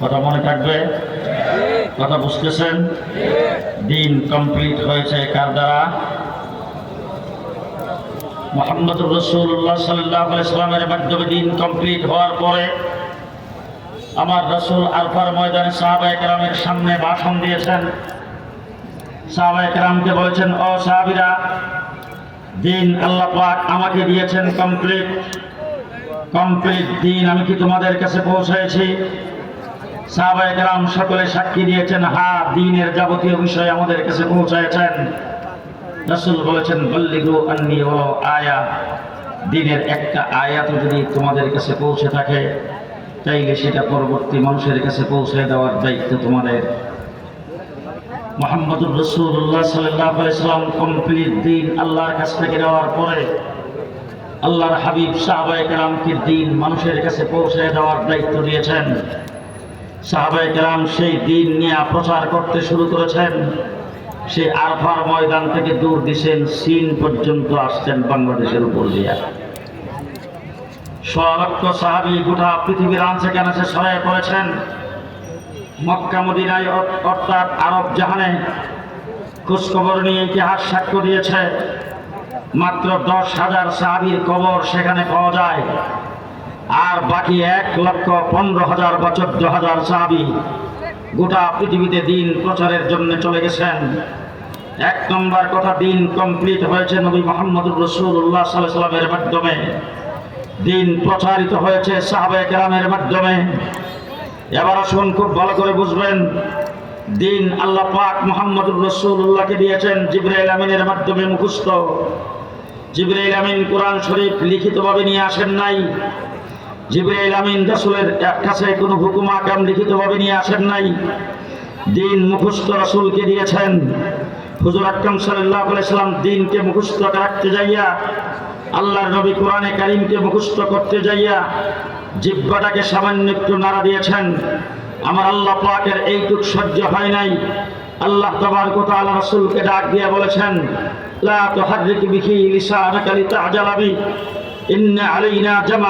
কথা মনে থাকবে? কথা বুঝতেছেন? দিন কমপ্লিট হয়েছে কার দ্বারা? মোহাম্মদ রসুল্লাহ সাল্লাহ মাধ্যমে দিন কমপ্লিট হওয়ার পরে আমার রসুল আলফার ময়দানে সাহাবা একরামের সামনে ভাষণ দিয়েছেন। সাহাবা একরামকে বলেছেন, ও সাহাবিরা, দিন আল্লাহ পাক আমাকে দিয়েছেন কমপ্লিট। কমপ্লিট দিন আমি কি তোমাদের কাছে পৌঁছেছি? সাহাবা একরাম সকলে সাক্ষী দিয়েছেন, হা, দিনের যাবতীয় বিষয় আমাদের কাছে পৌঁছায়ছেন। রসুল বলেছেন, বল্লিগু আন্নি ও আয়া। দিনের একটা আয়াত যদি তোমাদের কাছে পৌঁছে থাকে, তাইলে সেটা পরবর্তী মানুষের কাছে পৌঁছে দেওয়ার দায়িত্ব তোমাদের। মোহাম্মদুর রসুল্লাহ সাল্লাম কমপ্লিট দিন আল্লাহর কাছ থেকে নেওয়ার পরে আল্লাহর হাবিব সাহাবাই কেরামকে দিন মানুষের কাছে পৌঁছে দেওয়ার দায়িত্ব দিয়েছেন। সাহাবাই কেরাম সেই দিন নিয়ে প্রচার করতে শুরু করেছেন। সেই আরফার ময়দান থেকে দূর দিছেন চীন পর্যন্ত আসছেন বাংলাদেশের উপর দিয়া। স্বলক্ষ সাহাবি গোটা পৃথিবীর আনছে কেন সে সহায় করেছেন মক্কা মদিনায় অর্থাৎ আরব জাহানে খোঁজখবর নিয়ে ইতিহাস সাক্ষ্য দিয়েছে। মাত্র দশ হাজার সাহাবির কবর সেখানে পাওয়া যায়। আর বাকি এক লক্ষ পনেরো হাজার বা চোদ্দ হাজার সাহাবি গোটা পৃথিবীতে দিন প্রচারের জন্য চলে গেছেন। এক নম্বর কথা, দিন কমপ্লিট হয়েছে নবী মোহাম্মদুর রসুল্লাহ সাল্লাহ সাল্লামের মাধ্যমে। দিন প্রচারিত হয়েছে সাহাবে কেরামের মাধ্যমে। এবার আসুন খুব ভালো করে বুঝবেন, দিন আল্লাহ পাক মোহাম্মদুর রসুল্লাহকে দিয়েছেন জিব্রাইল আমিনের মাধ্যমে মুখস্থ। জিব্রাইল আমিন কোরআন শরীফ লিখিতভাবে নিয়ে আসেন নাই। জিব্রাইল আমিন রসুলের কাছে কোনো হুকুম আকাম লিখিতভাবে নিয়ে আসেন নাই। দিন মুখস্থ রসুলকে দিয়েছেন। হুজুর আকরম সাল্লাহ সাল্লাম দিনকে মুখস্থ রাখতে যাইয়া, আল্লাহর নবী কোরআনে কারিমকে মুখস্থ করতে যাইয়া জিব্বাটাকে সামান্য একটু নাড়া দিয়েছেন। আমার আল্লাহ পাকের এইটুক সহ্য হয় নাই। আল্লাহ তবার কথা আল্লাহ রসুলকে ডাক দিয়ে বলেছেন, লা তুহাররিক বিহি লিসানাকা লিতাজালা বি ইন্না আলাইনা জামা